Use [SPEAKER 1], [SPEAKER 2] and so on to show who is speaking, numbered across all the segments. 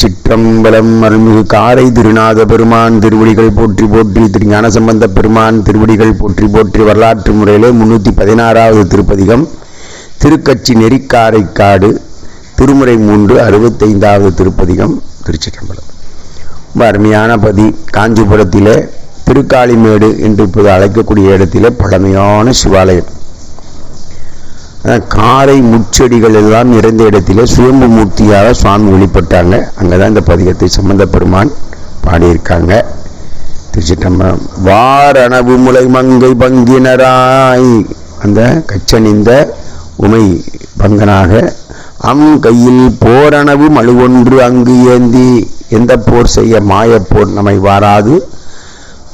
[SPEAKER 1] திருச்சிற்றம்பலம் அருள்மிகு காரை திருநாத பெருமான் திருவடிகள் போற்றி போற்றி திரு ஞானசம்பந்த பெருமான் திருவடிகள் போற்றி போற்றி வரலாற்று முறையிலே முன்னூற்றி பதினாறாவது திருப்பதிகம் திருக்கட்சி நெறிக்காரைக்காடு திருமுறை மூன்று அறுபத்தைந்தாவது திருப்பதிகம் திருச்சிற்றம்பலம். ரொம்ப அருமையான பதி காஞ்சிபுரத்திலே திருக்காளிமேடு என்று இப்போது அழைக்கக்கூடிய இடத்திலே பழமையான சிவாலயம். காரை முச்செடிகள் எல்லாம் நிறைந்த இடத்திலே சுயம்பு மூர்த்தியாக சுவாமி வெளிப்பட்டாங்க அங்கே தான் இந்த பதிகத்தை சம்பந்த பெருமான் பாடியிருக்காங்க. திருச்சிட்டம்பரம் வாரணவு முலை மங்கை பங்கினராய். அந்த கச்சனிந்த உமை பங்கனாக அம் கையில் போரணவு மழுவொன்று அங்கு ஏந்தி எந்த போர் செய்ய மாயப்போர் நம்மை வாராது.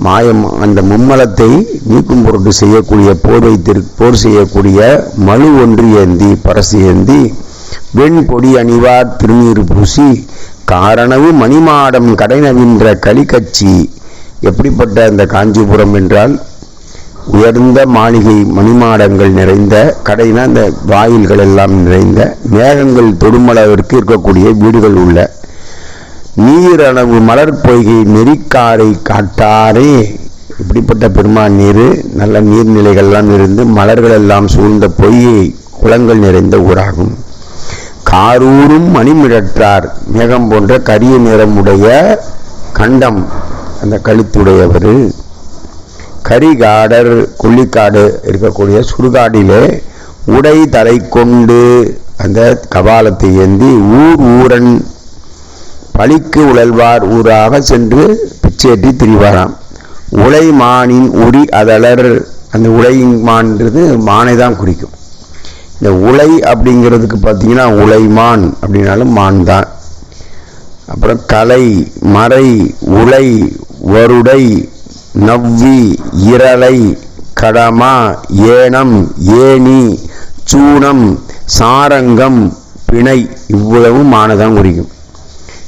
[SPEAKER 1] மாயம் அந்த மும்மலத்தை நீக்கும் பொருட்டு செய்யக்கூடிய போர் வைத்திரு போர் செய்யக்கூடிய மழு ஒன்று ஏந்தி பரசு ஏந்தி வெண்பொடி அணிவார் திருநீர் பூசி காரணவு மணிமாடம் கடைநவின்ற களிக்கட்சி எப்படிப்பட்ட அந்த காஞ்சிபுரம் என்றால் உயர்ந்த மாளிகை மணிமாடங்கள் நிறைந்த கடைனா அந்த வாயில்கள் எல்லாம் நிறைந்த மேகங்கள் தொடுமளவிற்கு இருக்கக்கூடிய வீடுகள் உள்ள நீரணவு மலர் பொய்கை நெறிக்காரை காட்டாரே. இப்படிப்பட்ட பெருமான் நீர் நல்ல நீர்நிலைகள்லாம் இருந்து மலர்கள் எல்லாம் சூழ்ந்த பொய்கை குளங்கள் நிறைந்த ஊராகும். காரூரும் மணிமிழற்றார் மேகம் போன்ற கரிய நிறமுடைய கண்டம் அந்த கழுத்துடையவர். கரிகாடர் கொல்லிக்காடு இருக்கக்கூடிய சுடுகாடிலே உடை தலை கொண்டு அந்த கபாலத்தை ஏந்தி ஊர் ஊரன் பழிக்கு உழல்வார் ஊராக சென்று பிச்சேற்றி திரிவாராம். உலை மானின் உரி அதளர் அந்த உலைமான்றது மானை தான் குறிக்கும். இந்த உலை அப்படிங்கிறதுக்கு பார்த்தீங்கன்னா உலைமான் அப்படின்னாலும் மான் தான் அப்புறம் கலை மறை உலை வருடை நவ்வி இரலை கடமா ஏனம் ஏணி சூனம் சாரங்கம் பிணை இவ்வளவும் மானதான் குறிக்கும்.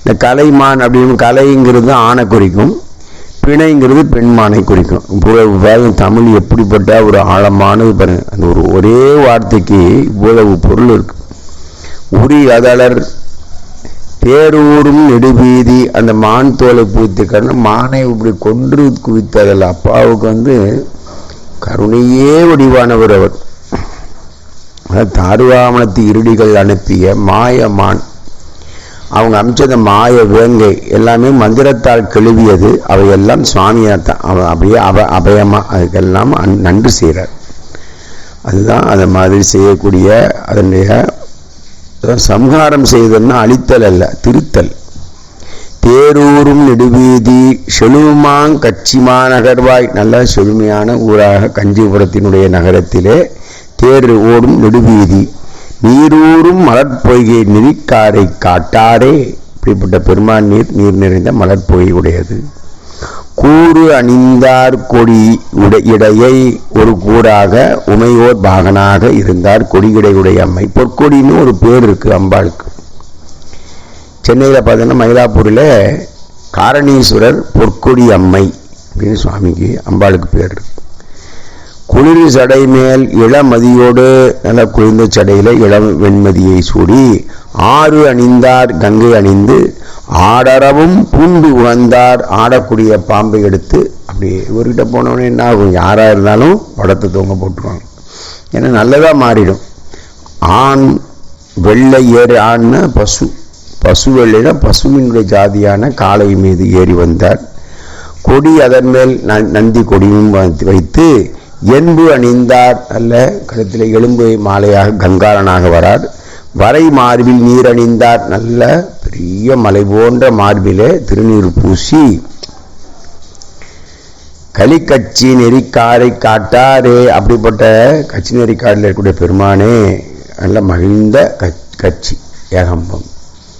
[SPEAKER 1] இந்த கலைமான் அப்படின்னு கலைங்கிறது ஆணை குறிக்கும் பிணைங்கிறது பெண்மானை குறிக்கும். இவ்வளவு வேதம் தமிழ் எப்படிப்பட்ட ஒரு ஆழமானது பாருங்க. அந்த ஒரு ஒரே வார்த்தைக்கு இவ்வளவு பொருள் இருக்கு. உரி அதளர் பேரூரும் நெடுவீதி அந்த மான் தோலை பூத்து மானை இப்படி கொன்று குவித்ததில். அப்பாவுக்கு வந்து கருணையே வடிவானவர் அவர். அதாவது தாருவாமணத்து இருடிகள் அனுப்பிய மாயமான் அவங்க அமைச்சத மாய வேங்கை எல்லாமே மந்திரத்தால் கழுவியது. அவையெல்லாம் சுவாமியாத்தான் அவன் அப்படியே அப அபயமா அதுக்கெல்லாம் நன்றி செய்கிறார் அதுதான் அந்த மாதிரி செய்யக்கூடிய அதனுடைய சம்ஹாரம் செய்தல்னா அழித்தல் அல்ல திருத்தல். தேரூரும் நெடுவீதி செழுமாங் கட்சிமா நகர்வாய் நல்ல செழுமையான ஊராக கஞ்சிபுரத்தினுடைய நகரத்திலே தேர் ஓடும் நெடுவீதி. நீரூரும் மலர்பொய்கை நிதிக்காரை காட்டாரே. இப்படிப்பட்ட பெருமான் நீர் நீர் நிறைந்த மலர்பொய்கை உடையது. கூறு அணிந்தார் கொடி உடை இடையை ஒரு கூறாக உமையோர் பாகனாக இருந்தார் கொடிகிடையுடைய அம்மை. பொற்கொடின்னு ஒரு பேர் இருக்கு அம்பாளுக்கு. சென்னையில் பார்த்தீங்கன்னா மயிலாப்பூரில் காரணீஸ்வரர் பொற்கொடி அம்மை அப்படின்னு சுவாமிக்கு அம்பாளுக்கு பேர் இருக்கு. குளிர் சடை மேல் இளமதியோடு நல்ல குளிர்ந்த சடையில் இளம் வெண்மதியை சூடி ஆறு அணிந்தார் கங்கை அணிந்து ஆடரவும் பூண்டு உணர்ந்தார் ஆடக்கூடிய பாம்பை எடுத்து அப்படி இவர்கிட்ட போனவொடனே என்ன ஆகும்? யாராக இருந்தாலும் படத்தை தொங்க போட்டுருவாங்க. ஏன்னா நல்லதாக மாறிடும். ஆண் வெள்ளை ஏறு ஆண்னா பசு. பசு வெள்ளையில பசுவினுடைய ஜாதியான காளை மீது ஏறி வந்தார். கொடி அதன் மேல் நந்தி கொடியும் வைத்து- வைத்து என்பு அணிந்தார் அல்ல. கழுத்தில் எலும்பு மாலையாக கங்காரனாக வரார். வரை மார்பில் நீர் அணிந்தார். நல்ல பெரிய மலை போன்ற மார்பிலே திருநீர் பூசி கலிக்கட்சி நெறிக்காரை காட்டாரே. அப்படிப்பட்ட கட்சி நெறிக்காடில் இருக்கக்கூடிய பெருமானே நல்ல மகிழ்ந்த கட்சி ஏகம்பம்.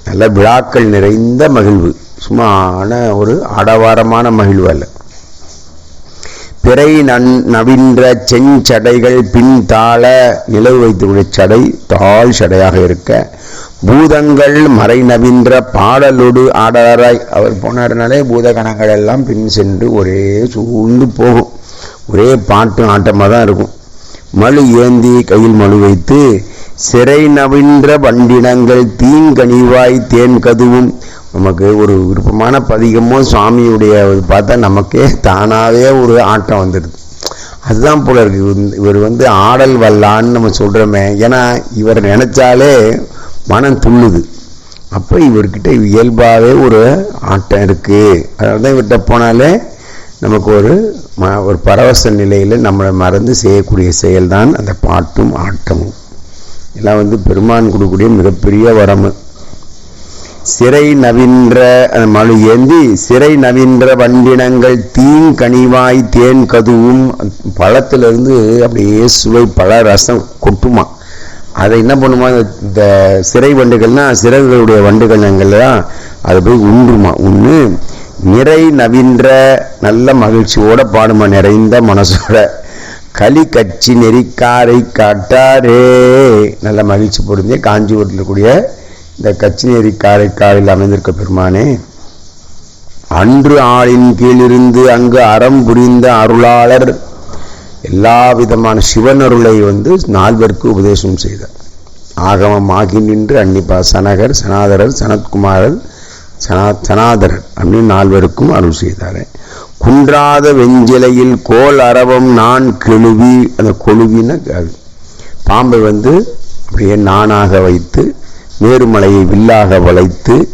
[SPEAKER 1] நல்ல விழாக்கள் நிறைந்த மகிழ்வு. சும்மான ஒரு ஆடவாரமான மகிழ்வு அல்ல. பிறை நன் நவின்ற செஞ்சடைகள் பின் தாழ நிலவு வைத்துள்ள சடை தாழ் சடையாக இருக்க. பூதங்கள் மறை நவின்ற பாடலோடு ஆடலராய். அவர் போனார்னாலே பூதகணங்கள் எல்லாம் பின் சென்று ஒரே சூழ்ந்து போகும். ஒரே பாட்டு ஆட்டமாக தான் இருக்கும். மழு ஏந்தி கையில் மழு வைத்து சிறை நவின்ற வண்டினங்கள் தீங்கனிவாய் தேன் கதுவும். நமக்கு ஒரு விருப்பமான பதிகமோ சுவாமியுடைய பார்த்தா நமக்கே தானாகவே ஒரு ஆட்டம் வந்துடுது. அதுதான் போல இருக்கு. இவர் இவர் வந்து ஆடல் வல்லான்னு நம்ம சொல்கிறோமே ஏன்னா இவர் நினச்சாலே மனம் துள்ளுது. அப்போ இவர்கிட்ட இயல்பாகவே ஒரு ஆட்டம் இருக்குது அதனால தான் இவர்கிட்ட போனாலே நமக்கு ஒரு ம ஒரு பரவச நிலையில் நம்மளை மறந்து செய்யக்கூடிய செயல்தான் அந்த பாட்டும் ஆட்டமும். எல்லாம் வந்து பெருமான் கொடுக்கக்கூடிய மிகப்பெரிய வரம் சிறை நவின்ற அந்த மழு ஏந்தி சிறை நவின்ற வண்டினங்கள் தீங்கனிவாய் தேன் கதுவும் பழத்திலிருந்து அப்படியே சுவை பழ ரசம் கொட்டுமா. அதை என்ன பண்ணுமா இந்த- சிறை வண்டுகள்னா சிறகுகளுடைய வண்டுகள்லாம் அதை போய் உண்டுமா உண்டு நிறை நவின்ற நல்ல மகிழ்ச்சியோட பாடுமா நிறைந்த மனசோட. களி கட்சி நெறிக்காரை காட்டாரே. நல்ல மகிழ்ச்சி பொருந்திய காஞ்சிபுரத்தில் இருக்கக்கூடிய இந்த கட்சி நெறிக்காரை காரில் அமைந்திருக்க பெருமானே. அன்று ஆளின் கீழிருந்து அங்கு அறம் புரிந்த அருளாளர் எல்லா விதமான சிவன் அருளை வந்து நால்வருக்கு உபதேசம் செய்தார். ஆகமம் ஆகி நின்று அன்னிப்பா சனகர் சனாதரர் சனத்குமாரர் சனா சனாதரர் அப்படின்னு நால்வருக்கும் அருள் செய்தார். குன்றாத வெஞ்சிலையில் கோல் அரவம் நான் கெழுவி. அந்த கொழுவின பாம்பை வந்து அப்படியே நானாக வைத்து மேருமலையை வில்லாக வளைத்து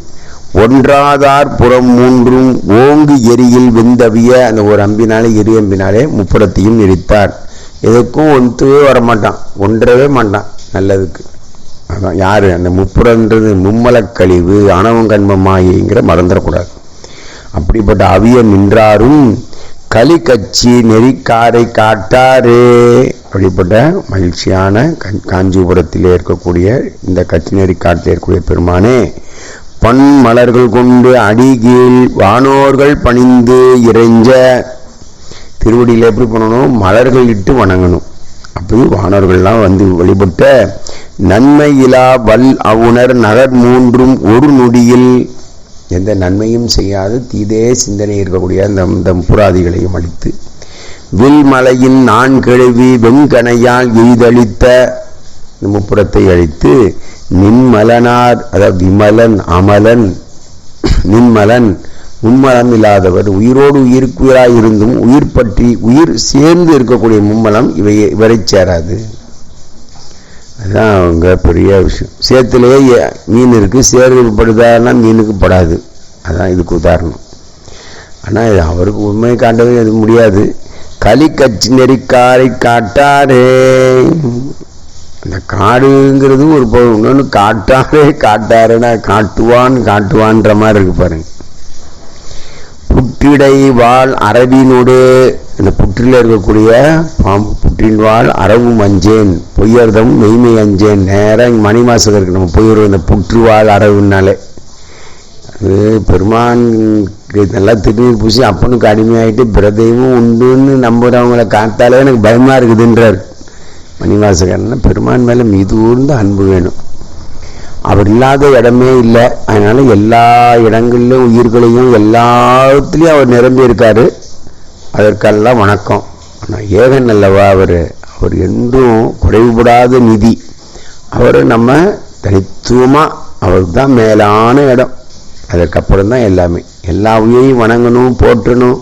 [SPEAKER 1] ஒன்றாதார் புறம் மூன்றும் ஓங்கு எரியில் வெந்தவிய அந்த ஒரு அம்பினாலே எரி அம்பினாலே முப்புறத்தையும் எரித்தார் எதுக்கும் ஒன்றுவே வரமாட்டான். ஒன்றவே மாட்டான். நல்லதுக்கு. அதான் யாரு? அந்த முப்புறன்றது மும்மலக்கழிவு கழிவு மறந்துடக்கூடாது. அப்படிப்பட்ட அவிய நின்றாரும். களி கச்சி நெறிக்காரை காட்டாரே. அப்படிப்பட்ட மகிழ்ச்சியான காஞ்சிபுரத்தில் இருக்கக்கூடிய இந்த கட்சி நெறிக்காட்டில் இருக்கக்கூடிய பெருமானே பண் மலர்கள் கொண்டு அடிகீழ் வானோர்கள் பணிந்து இறைஞ்ச திருவடியில் எப்படி பண்ணணும்? மலர்கள் இட்டு வணங்கணும். அப்படி வானவர்கள்லாம் வந்து வழிபட்ட நன்மை இலா வல் அவுணர் நகர் மூன்றும் ஒரு நொடியில் எந்த நன்மையும் செய்யாது தீதே சிந்தனை இருக்கக்கூடிய அந்த இந்த புராதிகளையும் அளித்து வில்மலையின் நான் கழுவி வெண்கணையால் எய்தளித்த இந்த முப்புறத்தை அழித்து நின்மலனார் அதாவது விமலன் அமலன் நின்மலன் மும்மலம் இல்லாதவர் உயிரோடு உயிருக்குயிராய் இருந்தும் உயிர் பற்றி உயிர் சேர்ந்து இருக்கக்கூடிய மும்மலம் இவை இவரை சேராது. அதுதான் அவங்க பெரிய விஷயம். சேத்துலேயே மீன் இருக்குது சேறு படுதான்னா மீனுக்கு படாது. அதான் இதுக்கு உதாரணம். ஆனால் இது அவருக்கு உண்மையை காட்டவே அது முடியாது. களி கச்சி நெறிக்காரை காட்டாரே அந்த காடுங்கிறது ஒரு பொருள். இன்னொன்று காட்டாரே காட்டாருன்னா காட்டுவான் காட்டுவான்ற மாதிரி இருக்கு பாருங்க. புட்டிடை வாழ் அரபினோடு புற்றில் இருக்கக்கூடிய பாம்பு புற்றின் வாழ் அஞ்சேன் பொய்யர்தம் மெய்மை அஞ்சேன். நேரம் மணிமாசகருக்கு நம்ம போயிடுவோம் இந்த புற்றுவாள் அறவுனாலே அது பெருமான் நல்லா திருநீர் பூசி அப்பனுக்கு அடிமையாகிட்டு பிரதெய்வம் உண்டுன்னு நம்புகிறவங்கள காத்தாலே எனக்கு பயமாக இருக்குதுன்றார் மணிவாசகர்னா பெருமான் மேலே மீது ஊர்ந்து அன்பு வேணும். அவர் இல்லாத இடமே இல்லை. அதனால் எல்லா இடங்களிலும் உயிர்களையும் எல்லாத்துலேயும் அவர் நிரம்பி இருக்காரு அதற்கெல்லாம் வணக்கம். ஆனால் ஏகன் அல்லவா அவர்? அவர் என்றும் குறைவுபடாத நிதி. அவர் நம்ம தனித்துவமாக அவருக்கு தான் மேலான இடம். அதற்கப்புறம் தான் எல்லாமே. எல்லா உயிரையும் வணங்கணும் போற்றணும்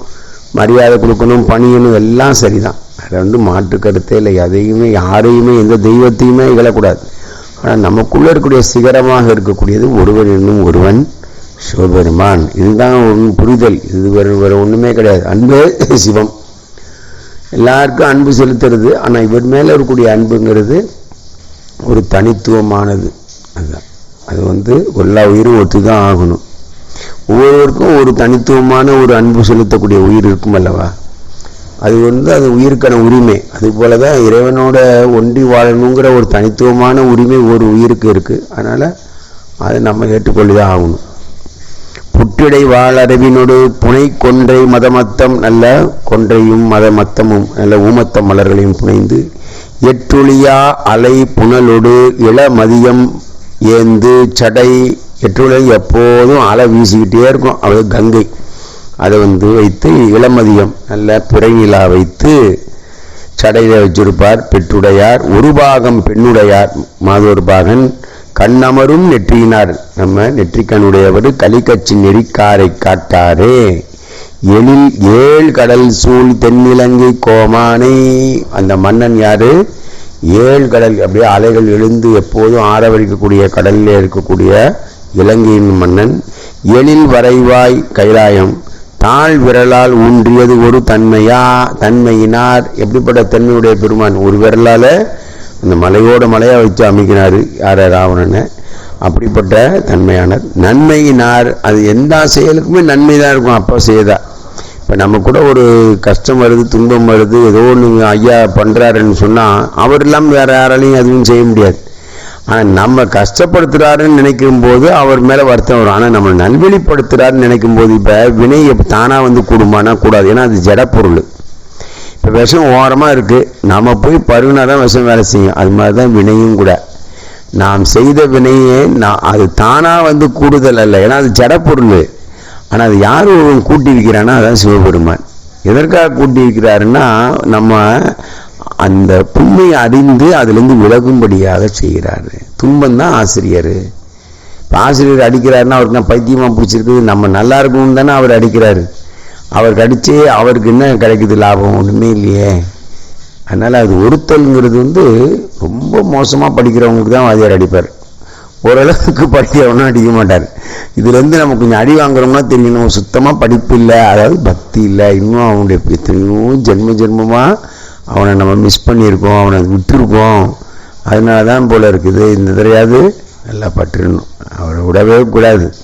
[SPEAKER 1] மரியாதை கொடுக்கணும் பணியணும் எல்லாம் சரிதான். அதை வந்து மாற்று கருத்தே இல்லை. எதையுமே யாரையுமே எந்த தெய்வத்தையுமே இகழக்கூடாது. ஆனால் நமக்குள்ளே இருக்கக்கூடிய சிகரமாக இருக்கக்கூடியது ஒருவன் என்னும் ஒருவன். சிவபெருமான். இதுதான் ஒன்று புரிதல். இது வேறு வேறு ஒன்றுமே கிடையாது. அன்பே சிவம். எல்லாருக்கும் அன்பு செலுத்துறது. ஆனால் இவர் மேலே இருக்கக்கூடிய அன்புங்கிறது ஒரு தனித்துவமானது. அதுதான். அது வந்து எல்லா உயிரும் ஒத்து தான் ஆகணும். ஒவ்வொருவருக்கும் ஒரு தனித்துவமான ஒரு அன்பு செலுத்தக்கூடிய உயிர் இருக்கும் அல்லவா? அது வந்து அது உயிருக்கான உரிமை. அது போல தான் இறைவனோட ஒன்றி வாழணுங்கிற ஒரு தனித்துவமான உரிமை ஒரு உயிருக்கு இருக்குது அதனால் அதை நம்ம ஏற்றுக்கொள்ளி தான் ஆகணும். புற்றிடை வாழறிவினொடு புனை கொன்றை மதமத்தம் நல்ல கொன்றையும் மதமத்தமும் நல்ல ஊமத்த மலர்களையும் புனைந்து எட்டுளியா அலை புனலொடு இளமதியம் ஏந்து சடை எட்டுளை எப்போதும் அலை வீசிக்கிட்டே இருக்கும். அது கங்கை. அதை வந்து வைத்து இளமதியம் நல்ல பிறைநிலா வைத்து சடையில் வச்சிருப்பார் பெற்றுடையார். ஒரு பாகம் பெண்ணுடையார் மாதோர் பாகன் கண்ணமரும் நெற்றியினார். நம்ம நெற்றிக்கண்ணுடையவர் கலிக்கச்சி நெறிக்காரை காட்டாரே. எழில் ஏழ் கடல் சூழ் தென்னிலங்கை கோமானை. அந்த மன்னன் யாரு? ஏழு கடல் அப்படியே அலைகள் எழுந்து எப்போதும் ஆரவரிக்கக்கூடிய கடலில் இருக்கக்கூடிய இலங்கையின் மன்னன். எழில் வரைவாய் கைலாயம். தாழ் விரலால் ஊன்றியது ஒரு தன்மையா? தன்மையினார். எப்படிப்பட்ட தன்மையுடைய பெருமான்? ஒரு விரலால அந்த மலையோட மலையாக வச்சு அமைக்கினார் யார ராவணனை. அப்படிப்பட்ட தன்மையானார் நன்மையினார் அது எந்த செயலுக்குமே நன்மை தான் இருக்கும் அப்போ செய்தா. இப்போ நம்ம கூட ஒரு கஷ்டம் வருது துன்பம் வருது ஏதோ ஒன்று ஐயா பண்ணுறாருன்னு சொன்னால் அவர் இல்லாமல் வேறு யாராலையும் எதுவும் செய்ய முடியாது. ஆனால் நம்ம கஷ்டப்படுத்துறாருன்னு நினைக்கும் போது அவர் மேலே வருத்தம் வரும். ஆனால் நம்ம நல்வழிப்படுத்துறாருன்னு நினைக்கும் போது இப்போ வினை தானாக வந்து கூடுமானா கூடாது. ஏன்னா அது ஜடப்பொருள். இப்போ விஷம் ஓரமாக இருக்குது நாம் போய் பருகுனா தான் விஷம் வேலை செய்யும். அது மாதிரி தான் வினையும் கூட. நாம் செய்த வினையே நான் அது தானாக வந்து கூடுதல் அல்ல. ஏன்னா அது ஜடப்பொருள் ஆனால் அது யார் ஒருவன் கூட்டி வைக்கிறான்னா அதான் சிவபெருமான். எதற்காக கூட்டி வைக்கிறாருன்னா நம்ம அந்த புண்மையை அறிந்து அதுலேருந்து விலகும்படியாக செய்கிறாரு. துன்பம் தான் ஆசிரியர். இப்போ ஆசிரியர் அடிக்கிறாருன்னா அவருக்கு நான் பைத்தியமாக பிடிச்சிருக்குது. நம்ம நல்லா இருக்கணும்னு தானே அவர் அடிக்கிறாரு. அவர் கடித்து அவருக்கு என்ன கிடைக்குது லாபம்? ஒன்றுமே இல்லையே. அதனால் அது ஒருத்தல்ங்கிறது வந்து ரொம்ப மோசமாக படிக்கிறவங்களுக்கு தான் வாதியார் அடிப்பார். ஓரளவுக்கு படிக்கிறவனா அடிக்க மாட்டார். இதுலேருந்து நம்ம கொஞ்சம் அடி வாங்குறோம்னா தெரியணும் சுத்தமாக படிப்பு இல்லை. அதாவது பக்தி இல்லை. இன்னும் அவனுடைய எத்தனையோ ஜென்ம ஜென்மமாக அவனை நம்ம மிஸ் பண்ணியிருக்கோம். அவனை விட்டுருக்கோம். அதனால தான் போல் இருக்குது. இந்த தடையாவது நல்லா பற்றிடணும். அவரை விடவே கூடாது.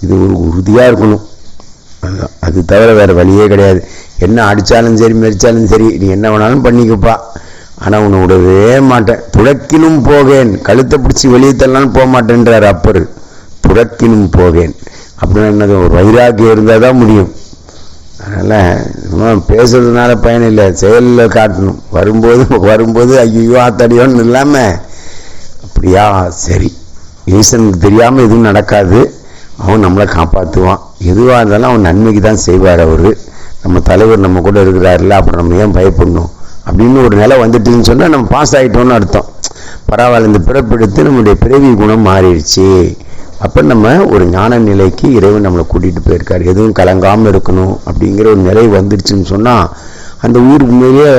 [SPEAKER 1] இது ஒரு உறுதியாக இருக்கணும். அது- அது தவிர வேறு வழியே கிடையாது. என்ன அடித்தாலும் சரி மெரிச்சாலும் சரி நீ என்ன வேணாலும் பண்ணிக்கப்பா. ஆனால் உன்னை விடவே மாட்டேன். துடக்கினும் போகேன் கழுத்தை பிடிச்சி வெளியே தள்ளலாம் போக மாட்டேன்றார் அப்பர். துடக்கினும் போகேன் அப்படின்னா என்னது ஒரு வைராக்கியம் இருந்தால் தான் முடியும். அதனால் சும்மா பேசுறதுனால பயன் இல்லை. செயலில் காட்டணும். வரும்போது வரும்போது ஐயோ அத்தடியோன்னு இல்லாமல் அப்படியா? சரி. ஈசனுக்கு தெரியாமல் எதுவும் நடக்காது. அவன் நம்மளை காப்பாற்றுவான் எதுவாக இருந்தாலும் அவன் நன்மைக்கு தான் செய்வார் அவர். நம்ம தலைவர் நம்ம கூட இருக்கிறாருல்ல அப்புறம் நம்ம ஏன் பயப்படணும்? அப்படின்னு ஒரு நிலை வந்துட்டுன்னு சொன்னால் நம்ம பாஸ் ஆகிட்டோம்னு அர்த்தம். பரவாயில்ல இந்த பிறப்பெடுத்து நம்முடைய பிறவி குணம் மாறிடுச்சு. அப்போ நம்ம ஒரு ஞான நிலைக்கு இறைவன் நம்மளை கூட்டிகிட்டு போயிருக்காரு. எதுவும் கலங்காமல் இருக்கணும் அப்படிங்கிற ஒரு நிலை வந்துடுச்சுன்னு சொன்னால் அந்த ஊருக்கு உண்மையிலேயே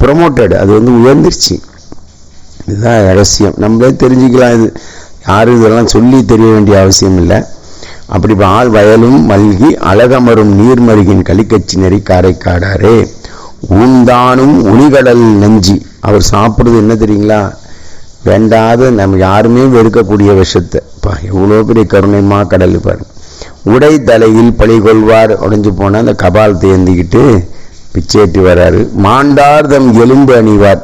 [SPEAKER 1] ப்ரொமோட்டட் அது வந்து உயர்ந்துருச்சு. இதுதான் ரகசியம். நம்மளே தெரிஞ்சுக்கலாம் இது. யாரும் இதெல்லாம் சொல்லி தெரிய வேண்டிய அவசியம் இல்லை. அப்படி ஆள் வயலும் மல்கி அழகமரும் நீர்மருகின் கலிக்கச்சி நெறி காரைக்காடாரே ஊந்தானும் உளிகடல் நெஞ்சி. அவர் சாப்பிடுறது என்ன தெரியுங்களா? வேண்டாத நம்ம யாருமே வெறுக்கக்கூடிய விஷத்தை. இப்போ எவ்வளோ பெரிய கருணைமா கடல் பாரு. உடை தலையில் பழி கொள்வார். உடைஞ்சு போனால் அந்த கபால் தேந்திக்கிட்டு பிச்சேட்டி வராரு மாண்டார் தம் எலும்பு அணிவார்.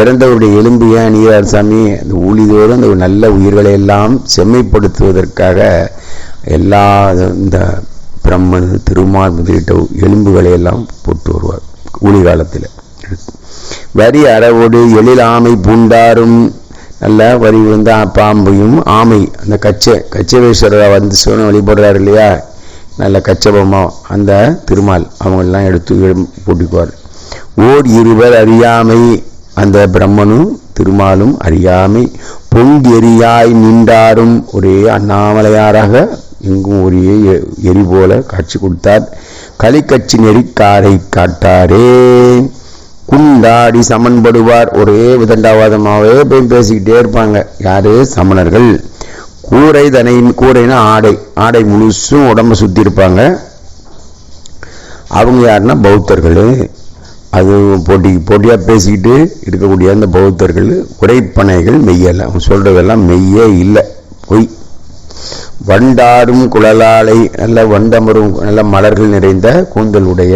[SPEAKER 1] இறந்தவருடைய எலும்பு ஏன் அணியார் சாமி? அந்த ஊழிதோறும் அந்த நல்ல உயிர்களை எல்லாம் செம்மைப்படுத்துவதற்காக எல்லா இந்த பிரம்மன் திருமால் முதலிட்ட எலும்புகளை எல்லாம் போட்டு வருவார் ஊழி காலத்தில் வரி அறவோடு எழில் ஆமை பூண்டாரும். நல்ல வரி வந்து பாம்பையும் ஆமை அந்த கச்சை கச்சவேஸ்வரராக வந்து சிவனை வழிபடுறாரு இல்லையா? நல்ல கச்சபமா அந்த திருமால் அவங்களெல்லாம் எடுத்து போட்டுக்குவார். ஓர் இருவர் அறியாமை அந்த பிரம்மனும் திருமாலும் அறியாமை பொங்கெரியாய் நின்றாரும். ஒரே அண்ணாமலையாராக எங்கும் ஒரே எ- எரி போல காட்சி கொடுத்தார். கலிக்கட்சி நெறிக்காரை காட்டாரே. குண்டாடி சமன்படுவார். ஒரே விதண்டாவாதமாகவே போய் பேசிக்கிட்டே இருப்பாங்க. யாரு? சமணர்கள். கூரை தனை கூரைனா ஆடை. ஆடை முழுசும் உடம்ப சுத்தி இருப்பாங்க அவங்க யாருன்னா பௌத்தர்கள். அது போட்டி போட்டியாக பேசிக்கிட்டு இருக்கக்கூடிய அந்த பௌத்தர்கள் உடைப்பனைகள் மெய்யெல்லாம் அவங்க சொல்கிறதெல்லாம் மெய்யே இல்லை. பொய். வண்டாரும் குழலாலை நல்ல வண்டமரும் நல்ல மலர்கள் நிறைந்த கூந்தலுடைய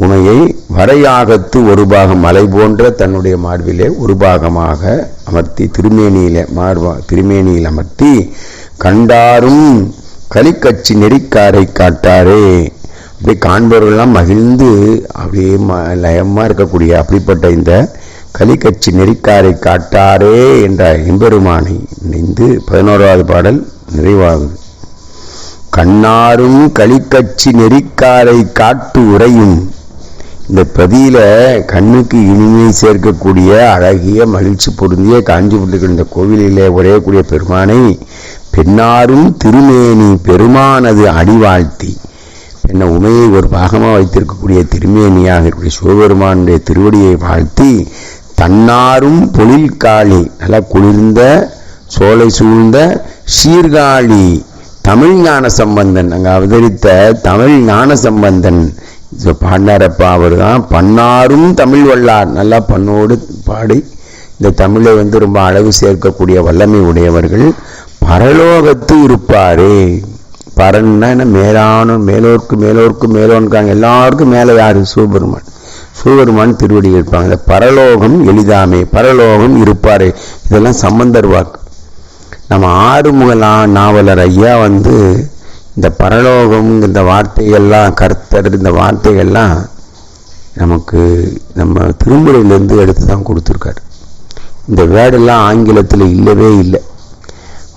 [SPEAKER 1] உமையை வரையாகத்து ஒரு பாகம் மலை போன்ற தன்னுடைய மார்பிலே ஒரு பாகமாக அமர்த்தி திருமேனியில மார்பா திருமேனியில் அமர்த்தி கண்டாரும் கலிக்கட்சி நெறிக்காரை காட்டாரே. அப்படி காண்பவர்கள்லாம் மகிழ்ந்து அப்படியே ம லயமாக இருக்கக்கூடிய அப்படிப்பட்ட இந்த கலிக்கட்சி நெறிக்காரை காட்டாரே என்ற எம்பெருமானை நினைந்து பதினோராவது பாடல் நிறைவாகுது. கண்ணாரும் களிக்கட்சி நெறிக்காரை காட்டு உரையும். இந்த பதியில் கண்ணுக்கு இனிமை சேர்க்கக்கூடிய அழகிய மகிழ்ச்சி பொருந்திய காஞ்சிபுரத்தில் இந்த கோவிலிலே உரையக்கூடிய பெருமானை பெண்ணாரும் திருமேனி பெருமானது அடிவாழ்த்தி. என்ன உமையை ஒரு பாகமாக வைத்திருக்கக்கூடிய திருமேனியாக இருக்கக்கூடிய சிவபெருமானுடைய திருவடியை வாழ்த்தி தன்னாரும் பொழில்காளி நல்லா குளிர்ந்த சோலை சூழ்ந்த சீர்காழி தமிழ் ஞான சம்பந்தன் அங்கே அவதரித்த தமிழ் ஞான சம்பந்தன். இது பாடினாரப்பா அவர் தான் பன்னாரும் தமிழ் வல்லார். நல்லா பண்ணோடு பாடி இந்த தமிழை வந்து ரொம்ப அழகு சேர்க்கக்கூடிய வல்லமை உடையவர்கள். பரலோகத்து இருப்பாரே. பரன்னா என்ன? மேலானும் மேலோர்க்கு மேலோர்க்கு மேலோன்காங்க. எல்லாருக்கும் மேலே யார்? சிவபெருமான். சிவபெருமான் திருவடி இருப்பாங்க இந்த பரலோகம் எளிதாமே பரலோகம் இருப்பாரே. இதெல்லாம் சம்பந்தர் வாக்கு. நம்ம ஆறுமுகலா நாவலர் ஐயா வந்து இந்த பரலோகம் இந்த வார்த்தைகள்லாம் கர்த்தர் இந்த வார்த்தைகள்லாம் நமக்கு நம்ம திருமுறையிலேருந்து எடுத்து தான் கொடுத்துருக்காரு. இந்த வேர்டெல்லாம் ஆங்கிலத்தில் இல்லவே இல்லை.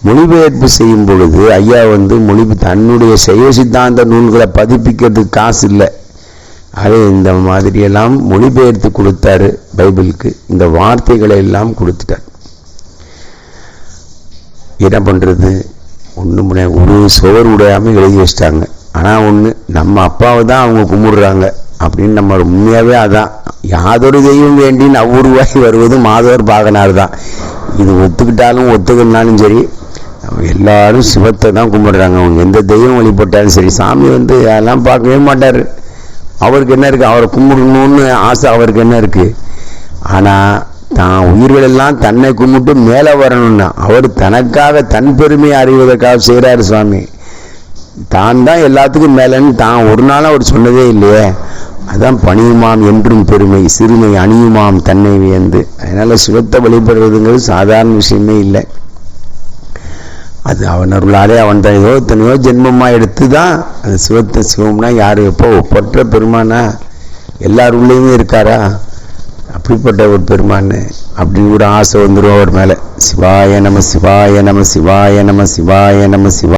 [SPEAKER 1] மொழிபெயர்ப்பு செய்யும் பொழுது ஐயா வந்து மொழி தன்னுடைய சைவ சித்தாந்த நூல்களை பதிப்பிக்கிறதுக்கு காசு இல்லை. அது இந்த மாதிரியெல்லாம் மொழிபெயர்த்து கொடுத்தாரு பைபிளுக்கு. இந்த வார்த்தைகளை எல்லாம் கொடுத்துட்டார். என்ன பண்ணுறது ஒன்றும் ஒரு சுவர் உடையாமல் எழுதி வச்சிட்டாங்க. ஆனால் ஒன்று நம்ம அப்பாவை தான் அவங்க கும்பிடுறாங்க. அப்படின்னு நம்ம உண்மையாகவே அதான். யாதொரு தெய்வம் வேண்டின்னு அவ்வூருவாய் வருவது மாதவர் பாகனார் தான். இது ஒத்துக்கிட்டாலும் ஒத்துக்கலனாலும் சரி எல்லாரும் சிவத்தை தான் கும்பிடுறாங்க. அவங்க எந்த தெய்வம் வழிபட்டாலும் சரி சாமி வந்து அதெல்லாம் பார்க்கவே மாட்டார். அவருக்கு என்ன இருக்குது அவரை கும்பிடணும்னு ஆசை அவருக்கு என்ன இருக்குது ஆனால் தான் உயிர்களெல்லாம் தன்னை கும்பிட்டு மேலே வரணும்னா அவர் தனக்காக தன் பெருமையை அறிவதற்காக செய்கிறாரு சுவாமி. தான் தான் எல்லாத்துக்கும் மேலேன்னு தான் ஒரு நாளும் அவர் சொன்னதே இல்லையே. அதான் பணியுமாம் என்றும் பெருமை சிறுமை அணியுமாம் தன்னை வியந்து. அதனால் சிவத்தை வழிபடுறதுங்கிறது சாதாரண விஷயமே இல்லை. அது அவன் அருளாலே அவன் தான். ஏதோ எத்தனையோ ஜென்மமாக எடுத்து தான் அந்த சிவத்தை சிவம்னா யார்? எப்போ? ஒப்பற்ற பெருமானா? எல்லார் உள்ளேயுமே இருக்காரா? அப்படிப்பட்ட ஒரு பெருமான்னு அப்படின்னு கூட ஆசை வந்துடும் அவர் மேலே. சிவாய நம சிவாய நம சிவாய நம சிவாய நம சிவா